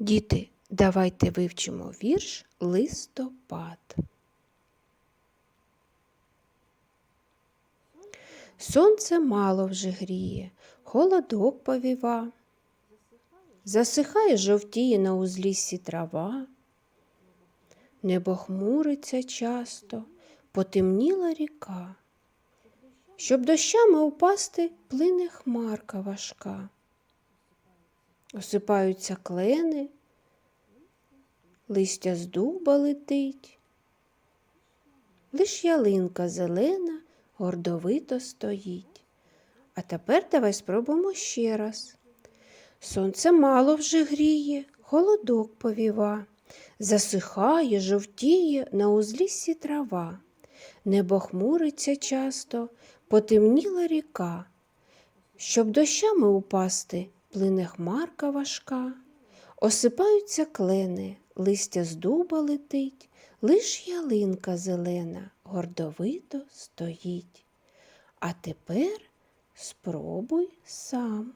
Діти, давайте вивчимо вірш листопад. Сонце мало вже гріє, холодок повіва. Засихає жовтіє на узліссі трава. Небо хмуриться часто, потемніла ріка. Щоб дощами упасти, плине хмарка важка. Осипаються клени, листя з дуба летить, лиш ялинка зелена гордовито стоїть. А тепер давай спробуємо ще раз. Сонце мало вже гріє, холодок повіва, засихає, жовтіє на узліссі трава. Небо хмуриться часто, потемніла ріка. Щоб дощами упасти, плине хмарка важка, осипаються клени, листя з дуба летить, лиш ялинка зелена гордовито стоїть. А тепер спробуй сам.